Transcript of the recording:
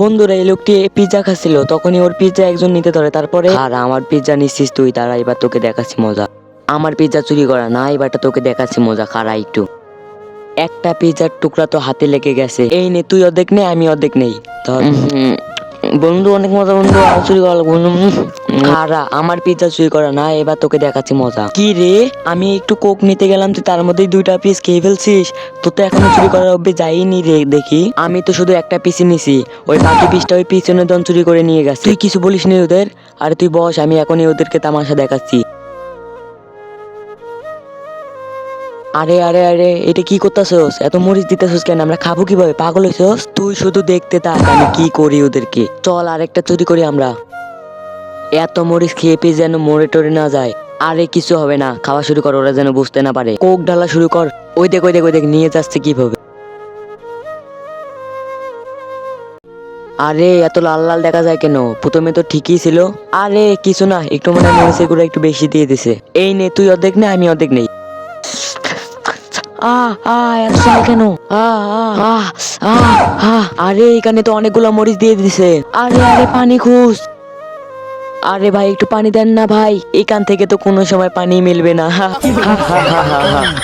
বন্ধুরা এই লোকটি পিজ্জা খাচ্ছিল। তখনই ওর পিজ্জা একজন নিতে ধরে। তারপরে আর আমার পিজ্জা নিচ্ছিস তুই? তারা এবার তোকে দেখাচ্ছি মজা। আমার পিৎজা চুরি করা। না এবারটা তোকে দেখাচ্ছি মজা। খারা একটু। একটা পিজ্জার টুকরা তো হাতে লেগে গেছে। এই নে তুই অর্ধেক নে আমি অর্ধেক নেই। বন্ধু অনেক মজা বন্ধু। চুরি করা বন্ধু খারা, আমার পিৎজা চুরি করা না, এবার তোকে দেখাচ্ছি মজা। কি রে? আমি একটু কোক নিতে গেলাম, তুই তার মধ্যেই দুইটা পিস খেয়ে ফেলছিস? তো তো এখনও চুরি করার অভ্যে যাইনি রে, দেখি। আমি তো শুধু একটা পিসই নিছি, ওই বাকি পিসটা ওই পিছনে দন চুরি করে নিয়ে গেছে। তুই কিছু বলিস নি ওদের? আরে তুই বস, আমি এখনই ওদেরকে তামাশা দেখাচ্ছি। আরে আরে আরে, এটা কি করতেছস? এত মরিচ দিতেছস কেন? আমরা খাব কীভাবে? পাগল হইছস? তুই শুধু দেখতে থাক, আমি কি করি ওদেরকে। চল, আরেকটা চুরি করি আমরা। এত মরিচ খেয়ে পেয়ে যেন মরে টরে না যায়। আরে কিছু হবে না, খাওয়া শুরু কর, ওরা যেন বুঝতে না পারে। কোক ঢালা শুরু কর। ওই দেখ ওই দেখ ওই দেখ, নিয়ে যাচ্ছে কীভাবে। আরে, এত লাল লাল দেখা যায় কেন? প্রথমে তো ঠিকই ছিল। আরে, কিছু না, একটু মনে মরিচের গুঁড়া একটু বেশি দিয়ে দিছে। এই নে, তুই অর্ধেক না, আমি অর্ধেক নেই। আরে, এখানে তো অনেকগুলো মরিচ দিয়ে দিছে। আরে আরে, পানি খুঁজ। আরে ভাই, একটু পানি দেন না ভাই। এখান থেকে তো কোনো সময় পানি মিলবে না।